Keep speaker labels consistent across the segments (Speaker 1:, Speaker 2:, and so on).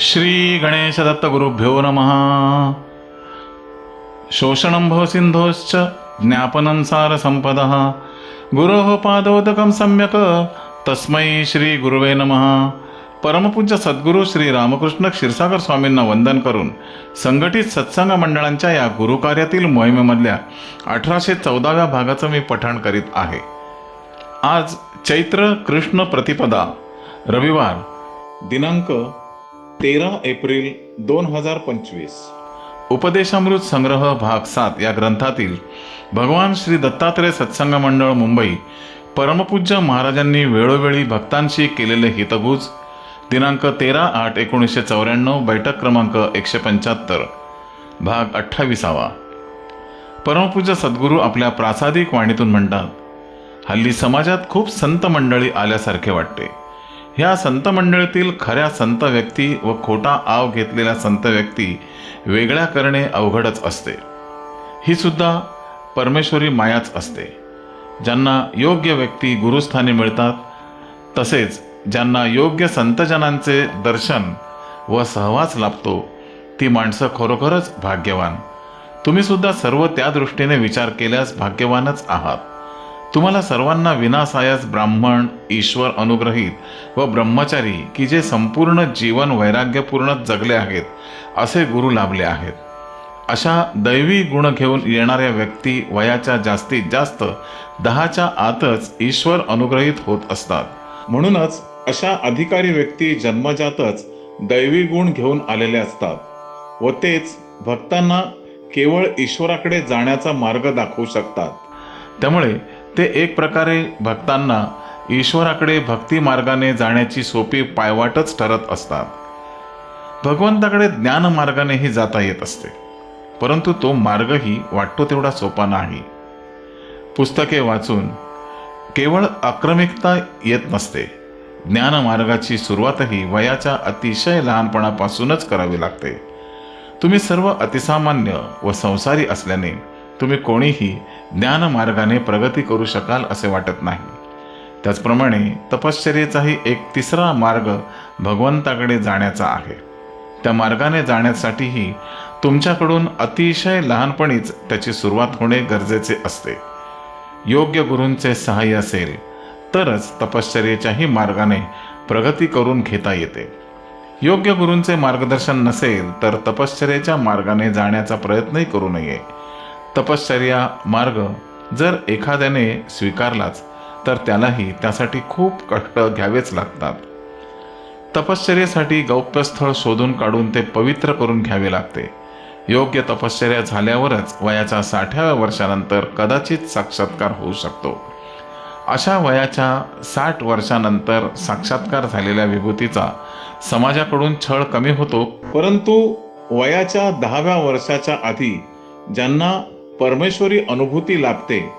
Speaker 1: श्री गणेश दत्त गुरुभ्यो नमः। शोषणं भवसिन्धोश्च ज्ञापनं सारसम्पदः गुरोः पादोदकं सम्यक्। तस्मै श्री गुरुवे नमः। परमपूज्य सद्गुरू श्री रामकृष्ण क्षीरसागर स्वामींना वंदन करून संघटित सत्संग मंडळांच्या या गुरुकार्यातील मोहिमेमधल्या अठराशे चौदाव्या भागाचं मी पठण करीत आहे. आज चैत्र कृष्ण प्रतिपदा रविवार दिनांक तेरा एप्रिल दोन हजार पंचवीस. उपदेशामृत संग्रह भाग सात या ग्रंथातील भगवान श्री दत्तात्रय सत्संग मंडळ मुंबई परमपूज्य महाराजांनी वेळोवेळी भक्तांशी केलेले हितगुज दिनांक तेरा आठ एकोणीसशे चौऱ्याण्णव बैठक क्रमांक एकशे पंच्याहत्तर. भाग अठ्ठावीसावा. परमपूज्य सद्गुरू आपल्या प्रासादिक वाणीतून म्हणतात हल्ली समाजात खूप संत मंडळी आल्यासारखे वाटते. ह्या संत मंडळीतील खऱ्या संत व्यक्ती व खोटा आव घेतलेल्या संत व्यक्ती वेगळ्या करणे अवघडच असते. ही सुद्धा परमेश्वरी मायाच असते. ज्यांना योग्य व्यक्ती गुरुस्थानी मिळतात तसेच ज्यांना योग्य संतजनांचे दर्शन व सहवास लाभतो ती माणसं खरोखरच भाग्यवान. तुम्ही सुद्धा सर्व त्या दृष्टीने विचार केल्यास भाग्यवानच आहात. तुम्हाला सर्वांना विनासायास ब्राह्मण ईश्वर अनुग्रहित व ब्रह्मचारी की जे संपूर्ण जीवन वैराग्यपूर्ण जगले आहेत असे गुरु लाभले आहेत. अशा दैवी गुण घेऊन येणाऱ्या व्यक्ती वयाच्या जास्तीत जास्त दहाच्या आतच ईश्वर अनुग्रहित होत असतात. म्हणूनच अशा अधिकारी व्यक्ती जन्मजातच दैवी गुण घेऊन आलेले असतात व तेच भक्तांना केवळ ईश्वराकडे जाण्याचा मार्ग दाखवू शकतात. त्यामुळे ते एक प्रकारे भक्तांना ईश्वराकडे भक्ती मार्गाने जाण्याची सोपी पायवाटच ठरत असतात. भगवंताकडे ज्ञान मार्गानेही जाता येत असते. परंतु तो मार्गही वाटतो तेवढा सोपा नाही. पुस्तके वाचून केवळ आक्रमिकता येत नसते. ज्ञान मार्गाची सुरुवातही वयाच्या अतिशय लहानपणापासूनच करावी लागते. तुम्ही सर्व अतिसामान्य व संसारी असल्याने तुम्ही कोणीही ज्ञानमार्गाने प्रगती करू शकाल असे वाटत नाही. त्याचप्रमाणे तपश्चर्येचाही एक तिसरा मार्ग भगवंताकडे जाण्याचा आहे. त्या मार्गाने जाण्यासाठीही तुमच्याकडून अतिशय लहानपणीच त्याची सुरुवात होणे गरजेचे असते. योग्य गुरूंचे सहाय्य असेल तरच तपश्चर्येच्याही मार्गाने प्रगती करून घेता येते. योग्य गुरूंचे मार्गदर्शन नसेल तर तपश्चर्येच्या मार्गाने जाण्याचा प्रयत्नही करू नये. तपश्चर्या मार्ग जर एखाद्याने स्वीकारलाच तर त्यालाही त्यासाठी खूप कष्ट घ्यावेच लागतात. तपश्चर्येसाठी गौप्यस्थळ शोधून काढून ते पवित्र करून घ्यावे लागते. योग्य तपश्चर्या झाल्यावरच वयाच्या साठाव्या वर्षानंतर कदाचित साक्षात्कार होऊ शकतो. अशा वयाच्या साठ वर्षानंतर साक्षात्कार झालेल्या विभूतीचा समाजाकडून छळ कमी होतो परंतु वयाच्या दहाव्या वर्षाच्या आधी ज्यांना परमेश्वरी अनुभूती लाभते.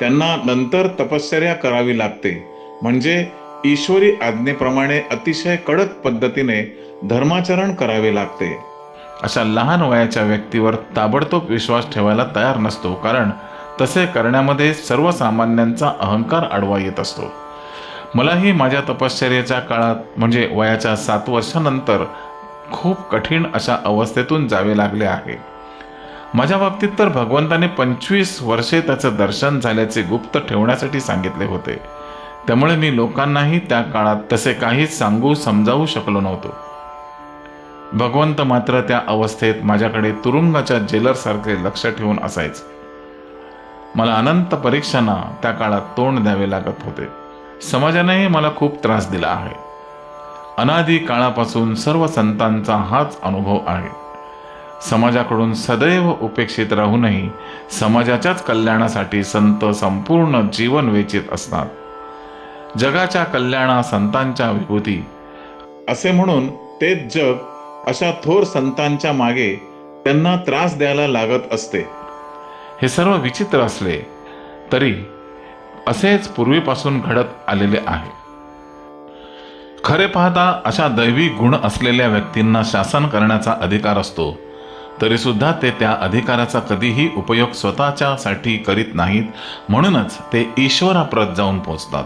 Speaker 1: त्यांना नंतर तपश्चर्या करावी लागते. म्हणजे ईश्वरी आज्ञेप्रमाणे अतिशय कडक पद्धतीने धर्माचरण करावे लागते. अशा लहान वयाच्या व्यक्तीवर ताबडतोब विश्वास ठेवायला तयार नसतो कारण तसे करण्यामध्ये सर्वसामान्यांचा अहंकार आडवा येत असतो. मलाही माझ्या तपश्चर्याच्या काळात म्हणजे वयाच्या सात वर्षानंतर खूप कठीण अशा अवस्थेतून जावे लागले आहे. माझ्या बाबतीत तर भगवंताने पंचवीस वर्षे त्याचं दर्शन झाल्याचे गुप्त ठेवण्यासाठी सांगितले होते. त्यामुळे मी लोकांनाही त्या काळात तसे काहीच सांगू समजावू शकलो नव्हतो. भगवंत मात्र त्या अवस्थेत माझ्याकडे तुरुंगाच्या जेलरसारखे लक्ष ठेवून असायचे. मला अनंत परीक्षांना त्या काळात तोंड द्यावे लागत होते. समाजानेही मला खूप त्रास दिला आहे. अनादी काळापासून सर्व संतांचा हाच अनुभव आहे. समाजाकडून सदैव उपेक्षित राहूनही समाजाच्याच कल्याणासाठी संत संपूर्ण जीवन वेचित असतात. जगाच्या कल्याणा संतांच्या विभूती. असे म्हणून तेच जग अशा थोर संतांच्या मागे त्यांना त्रास द्यायला लागत असते. हे सर्व विचित्र असले तरी असेच पूर्वीपासून घडत आलेले आहे. खरे पाहता अशा दैवी गुण असलेल्या व्यक्तींना शासन करण्याचा अधिकार असतो. तरी सुद्धा ते त्या अधिकाराचा कधीही उपयोग स्वतःच्या साठी करीत नाहीत. म्हणूनच ते ईश्वराप्रत जाऊन पोचतात.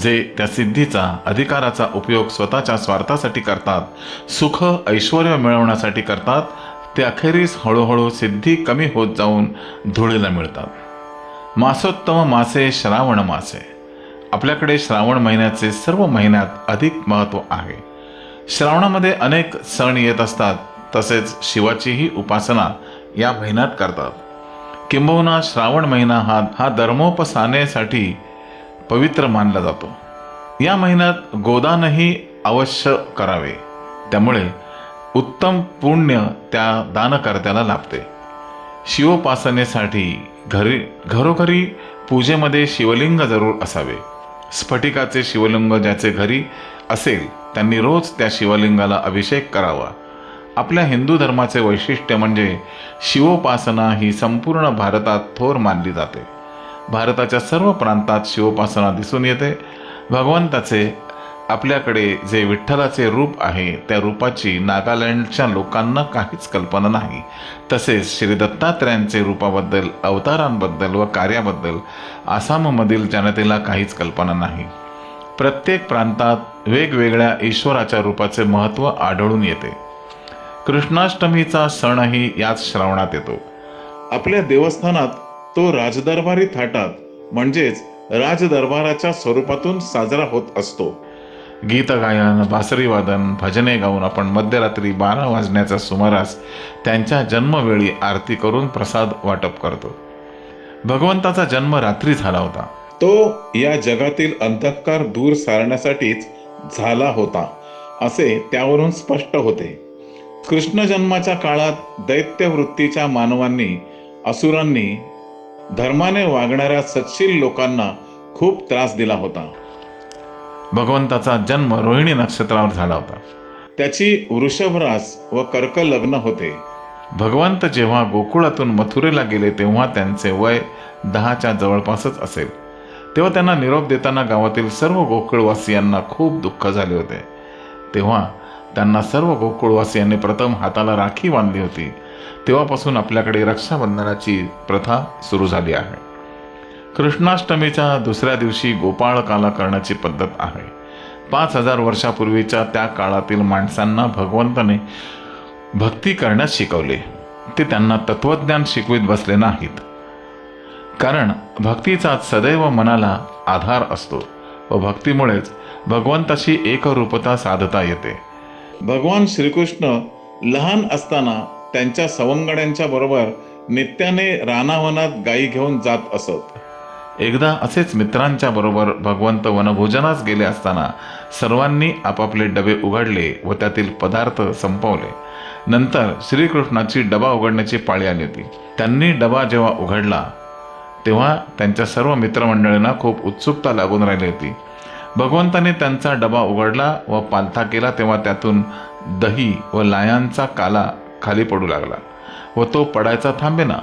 Speaker 1: जे त्या सिद्धीचा अधिकाराचा उपयोग स्वतःच्या स्वार्थासाठी करतात सुख ऐश्वर मिळवण्यासाठी करतात ते अखेरीस हळूहळू सिद्धी कमी होत जाऊन धुळीला मिळतात. मासोत्तम मासे श्रावण मासे. आपल्याकडे श्रावण महिन्याचे सर्व महिन्यात अधिक महत्त्व आहे. श्रावणामध्ये अनेक सण येत असतात. तसेच शिवाचीही उपासना या महिन्यात करतात. किंबहुना श्रावण महिना हा हा धर्मोपसानेसाठी पवित्र मानला जातो. या महिन्यात गोदानही अवश्य करावे. त्यामुळे उत्तम पुण्य त्या दानकर्त्याला लाभते. शिवोपासनेसाठी घरी घरोघरी पूजेमध्ये शिवलिंग जरूर असावे. स्फटिकाचे शिवलिंग ज्याचे घरी असेल त्यांनी रोज त्या शिवलिंगाला अभिषेक करावा. आपल्या हिंदू धर्माचे वैशिष्ट्य म्हणजे शिवोपासना ही संपूर्ण भारतात थोर मानली जाते. भारताच्या सर्व प्रांतात शिवोपासना दिसून येते. भगवंताचे आपल्याकडे जे विठ्ठलाचे रूप आहे त्या रूपाची नागालँडच्या लोकांना काहीच कल्पना नाही. तसेच श्री दत्तात्रयांचे रूपाबद्दल अवतारांबद्दल व कार्याबद्दल आसाममधील जनतेला काहीच कल्पना नाही. प्रत्येक प्रांतात वेगवेगळ्या ईश्वराच्या रूपाचे महत्त्व आढळून येते. कृष्णाष्टमीचा सणही याच श्रावणात येतो. आपल्या देवस्थानात तो राजदरबारी थाटात म्हणजेच राजदरबाराच्या स्वरूपातून साजरा होत असतो. गीत गायन बासरी वादन भजने गाऊन आपण मध्यरात्री बारा वाजण्याच्या सुमारास त्यांच्या जन्मवेळी आरती करून प्रसाद वाटप करतो. भगवंताचा जन्म रात्री झाला होता. तो या जगातील अंधकार दूर सारण्यासाठीच झाला होता असे त्यावरून स्पष्ट होते. कृष्ण जन्माच्या काळात दैत्य वृत्तीच्या मानवांनी असुरांनी धर्माने वागणाऱ्या सत्शील लोकांना खूप त्रास दिला होता. भगवंताचा जन्म रोहिणी नक्षत्रावर झाला होता. त्याची वृषभरास व कर्क लग्न होते. भगवंत जेव्हा गोकुळातून मथुरेला गेले तेव्हा त्यांचे वय दहाच्या जवळपासच असेल. तेव्हा त्यांना निरोप देताना गावातील सर्व गोकुळवासियांना खूप दुःख झाले होते. तेव्हा त्यांना सर्व गोकुळवासियांनी प्रथम हाताला राखी बांधली होती. तेव्हापासून आपल्याकडे रक्षाबंधनाची प्रथा सुरू झाली आहे. कृष्णाष्टमीच्या दुसऱ्या दिवशी गोपाळ काला करण्याची पद्धत आहे. पाच हजार वर्षापूर्वीच्या त्या काळातील माणसांना भगवंताने भक्ती करण्यास शिकवले. ते त्यांना तत्वज्ञान शिकवित बसले नाहीत. कारण भक्तीचा सदैव मनाला आधार असतो व भक्तीमुळेच भगवंताशी एकरूपता साधता येते. भगवान श्रीकृष्ण लहान असताना त्यांच्या सवंगड्यांच्या बरोबर नित्याने रानावनात गायी घेऊन जात असत. एकदा असेच मित्रांच्या बरोबर भगवंत वनभोजनास गेले असताना सर्वांनी आपापले डबे उघडले व त्यातील पदार्थ संपवले. नंतर श्रीकृष्णाची डबा उघडण्याची पाळी आली होती. त्यांनी डबा जेव्हा उघडला तेव्हा त्यांच्या सर्व मित्रमंडळींना खूप उत्सुकता लागून राहिली होती. भगवंताने त्यांचा डबा उघडला व पालथा केला तेव्हा त्यातून दही व लायांचा काला खाली पडू लागला व तो पडायचा थांबेना.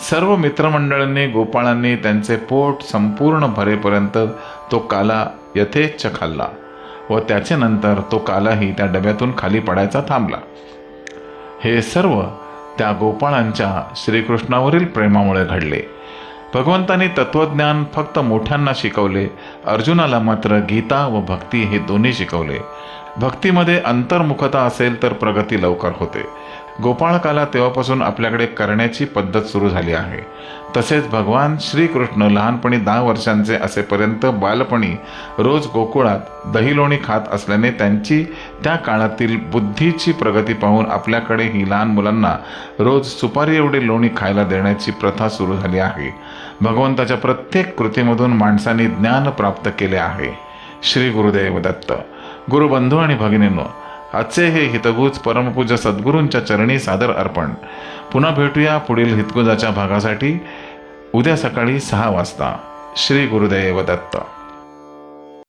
Speaker 1: सर्व मित्रमंडळांनी गोपाळांनी त्यांचे पोट संपूर्ण भरेपर्यंत तो काला यथेच्छ खाल्ला व त्याचे नंतर तो कालाही त्या डब्यातून खाली पडायचा थांबला. हे सर्व त्या गोपाळांच्या श्रीकृष्णावरील प्रेमामुळे घडले. भगवंतानी तत्वज्ञान फक्त मोठ्यांना शिकवले. अर्जुनाला मात्र गीता व भक्ती हे दोन्ही शिकवले. भक्तीमध्ये अंतर्मुखता असेल तर प्रगती लवकर होते. गोपाळकाला तेव्हापासून आपल्याकडे करण्याची पद्धत सुरू झाली आहे. तसेच भगवान श्रीकृष्ण लहानपणी दहा वर्षांचे असेपर्यंत बालपणी रोज गोकुळात दहीलोणी खात असल्याने त्यांची त्या काळातील बुद्धीची प्रगती पाहून आपल्याकडे ही लहान मुलांना रोज सुपारी एवढी लोणी खायला देण्याची प्रथा सुरू झाली आहे. भगवंताच्या प्रत्येक कृतीमधून माणसाने ज्ञान प्राप्त केले आहे. श्री गुरुदेव दत्त. गुरुबंधू आणि भगिनींनो आजचे हे हितगुज परमपूज्य सद्गुरूंच्या चरणी सादर अर्पण. पुन्हा भेटूया पुढील हितगुजाच्या भागासाठी. उद्या सकाळी सहा वाजता. श्री गुरुदेव दत्त.